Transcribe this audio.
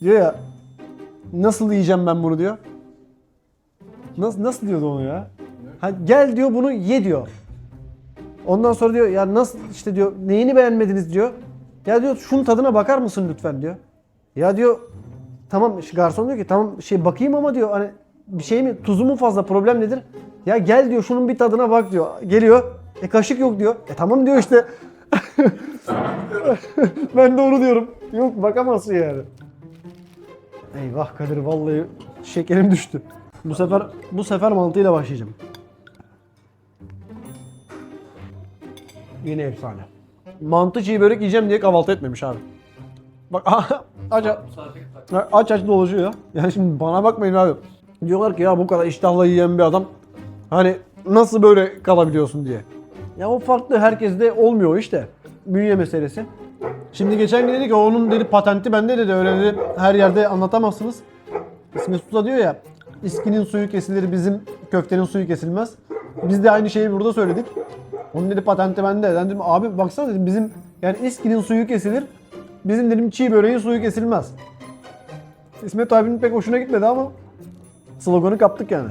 Diyor ya nasıl yiyeceğim ben bunu diyor. Nasıl nasıl diyordu onu ya? Ha, gel diyor bunu ye diyor. Ondan sonra diyor ya nasıl işte diyor neyini beğenmediniz diyor. Ya diyor şunun tadına bakar mısın lütfen diyor. Ya diyor tamam garson diyor ki tamam şey bakayım ama diyor hani bir şey mi tuzu mu fazla problem nedir? Ya gel diyor şunun bir tadına bak diyor. Geliyor. E kaşık yok diyor. E tamam diyor işte. ben de onu diyorum. Yok bakamazsın yani. Eyvah Kadir vallahi şekerim düştü. Bu sefer bu sefer mantıyla başlayacağım. Yine efsane. Mantı çiğ börek yiyeceğim diye kahvaltı etmemiş abi. Bak aç aç aç dolaşıyor. Yani şimdi bana bakmayın abi. Diyorlar ki ya bu kadar iştahla yiyen bir adam hani nasıl böyle kalabiliyorsun diye. Ya o farklı herkeste olmuyor işte. Bünye meselesi. Şimdi geçen gün dedi ki onun dedi patenti bende dedi öyle dedi her yerde anlatamazsınız. İsmet Usta diyor ya iskinin suyu kesilir bizim köftenin suyu kesilmez. Biz de aynı şeyi burada söyledik. Onun dedi patenti bende. Ben dedim abi baksana dedim bizim yani iskinin suyu kesilir. Bizim dedim çiğ böreğin suyu kesilmez. İsmet abinin pek hoşuna gitmedi ama sloganı kaptık yani.